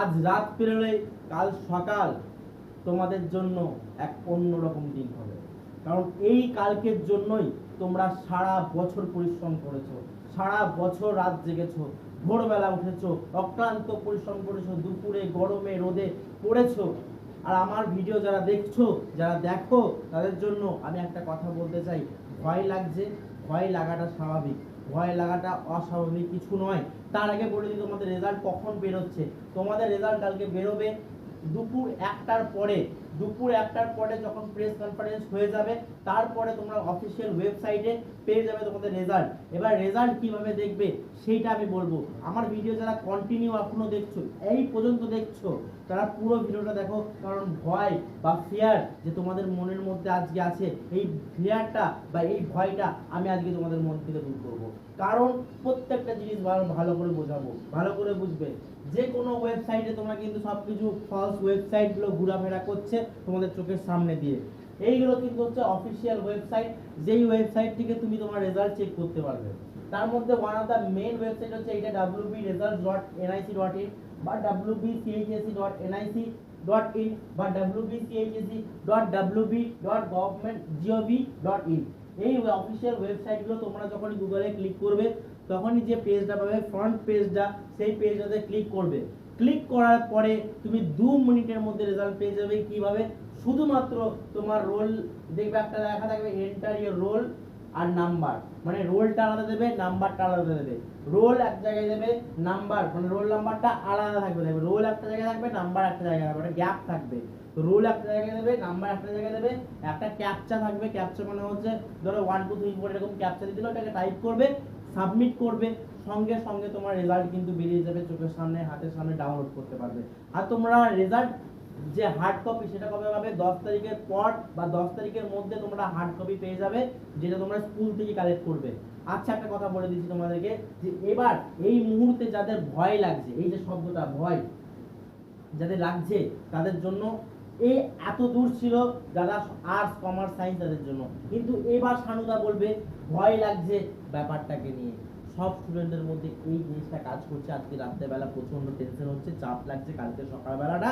আজ রাত পেরোলে কাল সকাল তোমাদের জন্য এক অন্যরকম দিন হবে। কারণ এই কালকের জন্যই তোমরা সারা বছর পরিশ্রম করেছ, সারা বছর রাত জেগেছো, ভোরবেলা উঠেছো, অক্লান্ত পরিশ্রম করেছ, দুপুরে, গরমে, রোদে পড়েছো। আর আমার ভিডিও যারা দেখছ, যারা দেখো, তাদের জন্য আমি একটা কথা বলতে চাই, ভয় লাগছে, ভয় লাগাটা স্বাভাবিক। ভয় লাগাটা অস্বাভাবিক, কিছু নয়। তার আগে বলে দিই, তোমাদের রেজাল্ট কখন বেরোচ্ছে? তোমাদের রেজাল্ট কালকে বেরোবে দুপুর একটার পরে। দুপুর একটার পরে যখন প্রেস কনফারেন্স হয়ে যাবে, তারপরে তোমরা অফিসিয়াল ওয়েবসাইটে পেয়ে যাবে তোমাদের রেজাল্ট এবার রেজাল্ট কীভাবে দেখবে, সেইটা আমি বলব। আমার ভিডিও যারা কন্টিনিউ এখনও দেখছ, এই পর্যন্ত দেখছ, তারা পুরো ভিডিওটা দেখো, কারণ ভয় বা ফিয়ার যে তোমাদের মনের মধ্যে আজকে আছে, এই ফিয়ারটা বা এই ভয়টা আমি আজকে তোমাদের মন থেকে দূর করব। কারণ প্রত্যেকটা জিনিস ভালো ভালো করে বোঝাবো, ভালো করে বুঝবে। যে কোনো ওয়েবসাইটে তোমরা কিন্তু সব কিছু ফলস ওয়েবসাইটগুলো ঘোরাফেরা করছে তোমাদের চোখের সামনে দিয়ে। এইগুলো কিন্তু হচ্ছে অফিসিয়াল ওয়েবসাইট যেই ওয়েবসাইট থেকে তুমি তোমার রেজাল্ট চেক করতে পারবে। তার মধ্যে one of the main website হচ্ছে এটা WB result dot NIC dot in বা WB CHSE dot NIC dot in বা WB CHSE dot WB dot government GOV dot in এই অফিসিয়াল ওয়েবসাইটগুলো তোমরা যখনই গুগলে ক্লিক করবে, তখনই যে পেজটা পাবে ফ্রন্ট পেজটা সেই পেজটাতে ক্লিক করবে। ক্লিক করার পরে তুমি দু মিনিটের মধ্যে রেজাল্ট পেয়ে যাবে কীভাবে? শুধুমাত্র তোমার রোল দেখবে একটা লেখা থাকবে এন্টার ইওর রোল আর নাম্বার মানে রোলটা আলাদা দেবে নাম্বারটা আলাদা দেবে। রোল এক জায়গায় দেবে নাম্বার মানে রোল নাম্বারটা আলাদা থাকবে। দেখবে রোল একটা জায়গায় থাকবে নাম্বার একটা জায়গায় থাকবে গ্যাপ থাকবে। তো রোল একটা জায়গায় দেবে নাম্বার একটা জায়গায় দেবে, একটা ক্যাপচা থাকবে। ক্যাপচা মানে হচ্ছে, ধরো ওয়ান টু থ্রি ফোর এরকম ক্যাপচা দিয়ে দিলে ওটাকে টাইপ করবে সাবমিট করবে। সঙ্গে সঙ্গে তোমার রেজাল্ট কিন্তু বেরিয়ে যাবে, চোখের সামনে, হাতের সামনে ডাউনলোড করতে পারবে। আর তোমরা রেজাল্ট যে হার্ড কপি সেটা কবে পাবে? দশ তারিখের পর বা দশ তারিখের মধ্যে তোমরা হার্ড কপি পেয়ে যাবে, যেটা তোমরা স্কুল থেকে কালেক্ট করবে। আচ্ছা একটা কথা বলে দিচ্ছি তোমাদেরকে, যে এবার এই মুহূর্তে যাদের ভয় লাগছে, এই যে শব্দটা ভয়, যাদের লাগছে, তাদের জন্য এই এত দূর ছিল যারা আর্টস কমার্স সায়েন্স তাদের জন্য। কিন্তু এবার সানুদা বলবে, ভয় লাগছে ব্যাপারটাকে নিয়ে। সব স্টুডেন্টের মধ্যে এই জিনিসটা কাজ করছে। আজকে রাত্রেবেলা প্রচণ্ড টেনশন হচ্ছে, চাপ লাগছে। কালকে সকালবেলাটা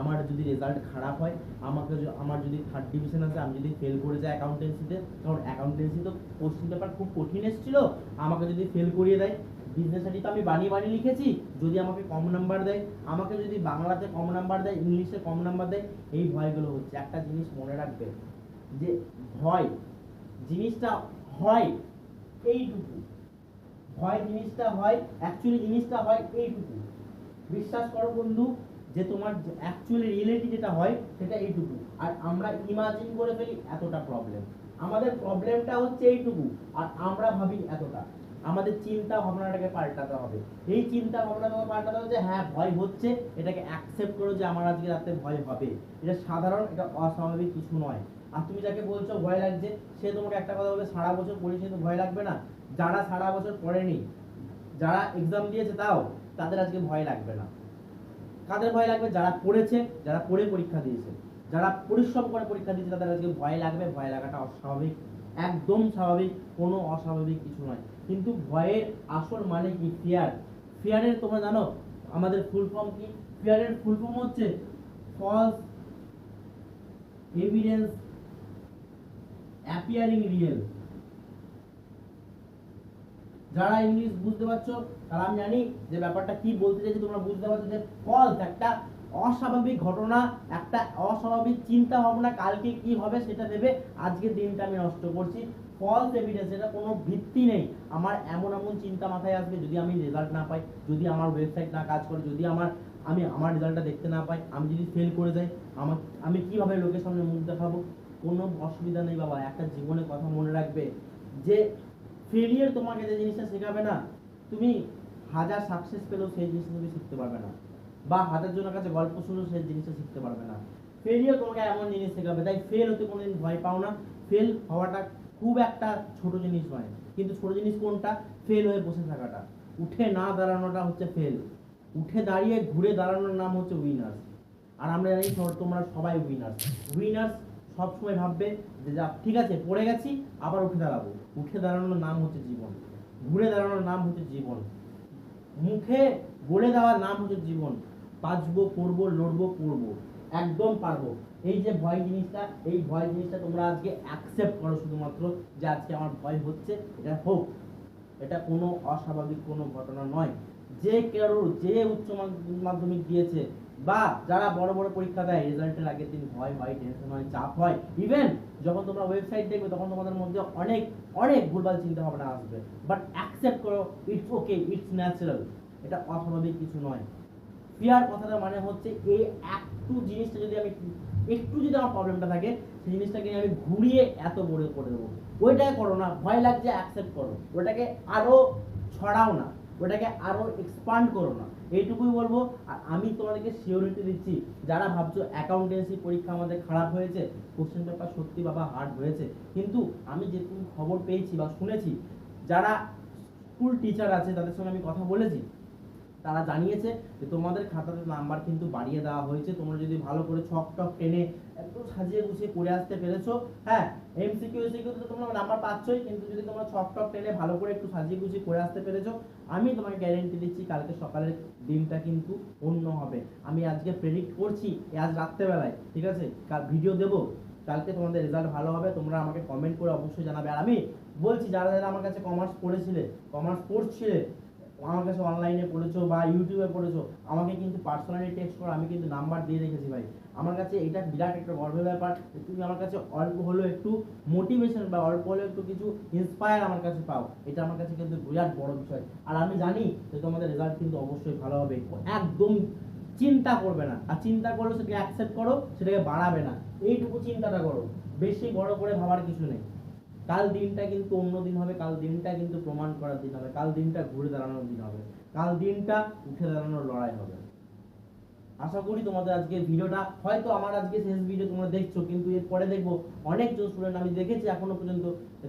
আমার যদি রেজাল্ট খারাপ হয়, আমাকে আমার যদি থার্ড ডিভিশন আছে, আমি যদি ফেল করে যাই অ্যাকাউন্টেন্সিতে কারণ অ্যাকাউন্টেন্সি তো কোশ্চিন পেপার খুব কঠিন এসেছিল, আমাকে যদি ফেল করিয়ে দেয় বিজনেস স্টাডি তো আমি বানিয়ে বানিয়ে লিখেছি। যদি আমাকে কম নাম্বার দেয়, আমাকে যদি বাংলাতে কম নাম্বার দেয়, ইংলিশে কম নাম্বার দেয়, এই ভয়গুলো হচ্ছে। একটা জিনিস মনে রাখবে যে ভয়, জিনিসটা হয়, এইটুকু। ভয় জিনিসটা হয় অ্যাকচুয়ালি জিনিসটা হয় এইটুকু। বিশ্বাস করো বন্ধু, যে তোমার অ্যাকচুয়ালি রিয়েলিটি যেটা হয়, সেটা এইটুকু। আর আমরা ইমাজিন করে ফেলি এতটা প্রবলেম আমাদের প্রবলেমটা হচ্ছে এইটুকু, আর আমরা ভাবি এতটা। আমাদের চিন্তা ভাবনাটাকে পাল্টাতে হবে। এই চিন্তা ভাবনাটাকে পাল্টাতে হবে যে হ্যাঁ ভয় হচ্ছে, এটাকে অ্যাকসেপ্ট করো যে, আমার আজকে রাতে ভয় হবে। এটা সাধারণ, এটা অস্বাভাবিক কিছু নয়। আর তুমি যাকে বলছো ভয় লাগছে, সে তোমাকে একটা কথা বলবে সারা বছর পরিচিত ভয় লাগবে না? যারা সারা বছর পড়েনি, যারা এক্সাম দিয়েছে তাও, তাদের আজকে ভয় লাগবে না। কাদের ভয় লাগবে? যারা পড়েছে, যারা পড়ে পরীক্ষা দিয়েছে। যারা পরিশ্রম করে পরীক্ষা দিয়েছে, তাদের আজকে ভয় লাগবে। ভয় লাগাটা অস্বাভাবিক। একদম স্বাভাবিক, কোনো অস্বাভাবিক কিছু নয়। কিন্তু ভয়ের আসল মানে কি? ফিয়ার ফিয়ারের তোমরা জানো, আমাদের ফুল ফর্ম কি? ফিয়ারের ফুল ফর্ম হচ্ছে ফলস এভিডেন্স অ্যাপিয়ারিং রিয়েল যারা ইংলিশ বুঝতে পারছ, তারা আমি জানি যে ব্যাপারটা কি বলতে চাইছি, তোমরা বুঝতে পারছ যে ফলস একটা অস্বাভাবিক ঘটনা, একটা অস্বাভাবিক চিন্তা ভাবনা কালকে কি হবে সেটা ভেবে আজকের দিনটা আমি নষ্ট করছি। ফলস এভিডেন্স এটা কোনো ভিত্তি নেই। আমার এমন এমন চিন্তা মাথায় আসবে যদি আমি রেজাল্ট না পাই, যদি আমার ওয়েবসাইট না কাজ করে, যদি আমার, আমি আমার রেজাল্টটা দেখতে না পাই, আমি যদি ফেল করে যাই, আমার, আমি কীভাবে লোকের সামনে মুখ দেখাবো? কোনো অসুবিধা নেই বাবা, একটা জীবনে কথা মনে রাখবে যে ফেলিয়ার তোমাকে যে জিনিসটা শেখাবে না, তুমি হাজার সাকসেস পেলেও সেই জিনিসটা তুমি শিখতে পারবে না। বা হাজার জনের কাছে গল্প শুনেও সেই জিনিসটা শিখতে পারবে না। ফেলিয়ার তোমাকে এমন জিনিস শেখাবে, তাই ফেল হতে কোনোদিন ভয় পাও না। ফেল হওয়াটা খুব একটা ছোট জিনিস নয়, কিন্তু ছোট জিনিস কোনটা? ফেল হয়ে বসে থাকাটা। উঠে না দাঁড়ানোটা হচ্ছে ফেল উঠে দাঁড়িয়ে ঘুরে দাঁড়ানোর নাম হচ্ছে উইনার্স আর আমরা জানি তোমরা সবাই উইনার্স উইনার্স সবসময় ভাববে যে যা, ঠিক আছে, পড়ে গেছি, আবার উঠে দাঁড়াবো। উঠে দাঁড়ানোর নাম হচ্ছে জীবন। ঘুরে দাঁড়ানোর নাম হচ্ছে জীবন। মুখে গড়ে দেওয়ার নাম হচ্ছে জীবন। বাঁচবো করব লড়বো করব একদম পারব। এই যে ভয় জিনিসটা, এই ভয় জিনিসটা তোমরা আজকে অ্যাকসেপ্ট করো শুধুমাত্র যে আজকে আমার ভয় হচ্ছে, এটা হোক। এটা কোনো অস্বাভাবিক কোনো ঘটনা নয়। যে কারোর, যে উচ্চ মাধ্য- মাধ্যমিক দিয়েছে বা যারা বড় বড় পরীক্ষা দেয় রেজাল্টের আগের দিন ভয় হয় টেনশন হয়, চাপ হয় ইভেন যখন তোমরা ওয়েবসাইট দেখবে, তখন তোমাদের মধ্যে অনেক অনেক ভুলভাল চিন্তা ভাবনা আসবে। বাট অ্যাকসেপ্ট করো ইটস ওকে ইটস ন্যাচারাল এটা অস্বাভাবিক কিছু নয়। ফিয়ার কথাটা মানে হচ্ছে, এই একটু জিনিসটা যদি আমি, একটু যদি আমার প্রবলেমটা থাকে, সেই জিনিসটাকে আমি ঘুরিয়ে এত বড় করে দেবো। ওইটাই করো না, ভয় লাগছে অ্যাকসেপ্ট করো। ওটাকে আরও ছড়াও না। ওটাকে আরও এক্সপান্ড করো না। এইটুকুই বলব। আর আমি তোমাদেরকে সিওরিটি দিচ্ছি, যারা ভাবছ অ্যাকাউন্টেন্সি পরীক্ষা আমাদের খারাপ হয়েছে কোশ্চেন পেপার সত্যি বাবা হার্ড হয়েছে। কিন্তু আমি যেটুকু খবর পেয়েছি বা শুনেছি, যারা স্কুল টিচার আছে, তাদের সঙ্গে আমি কথা বলেছি তারা জানিয়েছে যে তোমাদের খাতাতে নাম্বার কিন্তু বাড়িয়ে দেওয়া হয়েছে। তোমরা যদি ভালো করে ছক টক টেনে একটু সাজিয়ে গুছিয়ে করে আসতে পেরেছ হ্যাঁ এমসিকিউ এসিকিউ তো তোমরা নাম্বার পাচ্ছই, কিন্তু যদি তোমরা ছক টক টেনে ভালো করে একটু সাজিয়ে গুছিয়ে করে আসতে পেরেছ, আমি তোমাকে গ্যারেন্টি দিচ্ছি কালকে সকালের দিনটা কিন্তু অন্য হবে। আমি আজকে প্রেডিক্ট করছি আজ রাত্রেবেলায়, ঠিক আছে? কাল ভিডিও দেবো। কালকে তোমাদের রেজাল্ট ভালো হবে, তোমরা আমাকে কমেন্ট করে অবশ্যই জানাবে। আর আমি বলছি, যারা যারা আমার কাছে কমার্স পড়েছিলে কমার্স পড়ছিলে আমার কাছে অনলাইনে পড়েছো বা ইউটিউবে পড়েছো, আমাকে কিন্তু পার্সোনালি টেক্সট করো, আমি কিন্তু নাম্বার দিয়ে রেখেছি ভাই। আমার কাছে এটা বিরাট একটা গর্বের ব্যাপার তুমি আমার কাছে অল্প হলেও একটু মোটিভেশন বা অল্প হলেও একটু কিছু ইন্সপায়ার আমার কাছে পাও, এটা আমার কাছে কিন্তু বিরাট বড় বিষয়। আর আমি জানি যে তোমাদের রেজাল্ট কিন্তু অবশ্যই ভালো হবে। একদম চিন্তা করবে না। আর চিন্তা করলে সেটাকে অ্যাকসেপ্ট করো, সেটাকে বাড়াবে না। এইটুকু চিন্তাটা করো। বেশি বড় করে ভাবার কিছু নেই। কাল দিনটা কিন্তু অন্য দিন হবে, কাল দিনটা কিন্তু প্রমাণ করার দিন হবে, কাল দিনটা ঘুরে দাঁড়ানোর দিন হবে, কাল দিনটা উঠে দাঁড়ানোর লড়াই হবে। আশা করি তোমাদের আজকে ভিডিওটা, হয়তো আমার আজকে শেষ ভিডিও তোমরা দেখছ, কিন্তু এর এরপরে দেখব। অনেকজন স্টুডেন্ট আমি দেখেছি এখনও পর্যন্ত,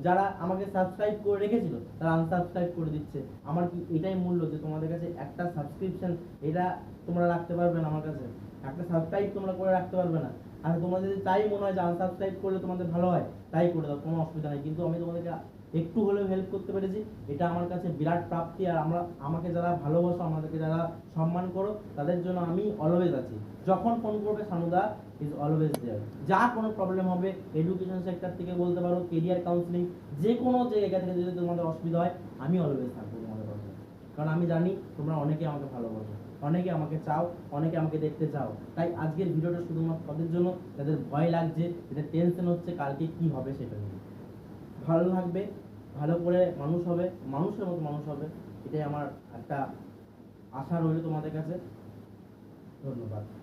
যারা আমাকে সাবস্ক্রাইব করে রেখেছিল, তারা আনসাবস্ক্রাইব করে দিচ্ছে। আমার কি এটাই মূল্য যে তোমাদের কাছে একটা সাবস্ক্রিপশন এটা তোমরা রাখতে পারবে না আমার কাছে? একটা সাবস্ক্রাইব তোমরা করে রাখতে পারবে না। আর তোমাদের যদি তাই মনে হয় যে আনসাবস্ক্রাইব করলে তোমাদের ভালো হয়, তাই করে দাও, কোনো অসুবিধা নেই। কিন্তু আমি তোমাদেরকে একটু হলেও হেল্প করতে পেরেছি, এটা আমার কাছে বিরাট প্রাপ্তি। আর আমরা, আমাকে যারা ভালোবাসো, আমাদেরকে যারা সম্মান করো, তাদের জন্য আমি অলওয়েজ আছি। যখন ফোন করবে, সানুদা ইজ অলওয়েজ দেয়ার যা কোনো প্রবলেম হবে এডুকেশন সেক্টর থেকে বলতে পারো কেরিয়ার কাউন্সিলিং যে কোনো জায়গা থেকে যদি তোমাদের অসুবিধা হয়, আমি অলওয়েজ থাকব তোমাদের পাশে। কারণ আমি জানি তোমরা অনেকে আমাকে ভালোবাসো। অনেকে আমাকে চাও, অনেকে আমাকে দেখতে চাও। তাই আজকের ভিডিওটা শুধুমাত্র তাদের জন্য, যাদের ভয় লাগছে, যাদের টেনশন হচ্ছে কালকে কি হবে সেটা নিয়ে। ভালো থাকবে, ভালো করে মানুষ হবে, মানুষের মতো মানুষ হবে, এটাই আমার একটা আশা রইল তোমাদের কাছে। ধন্যবাদ।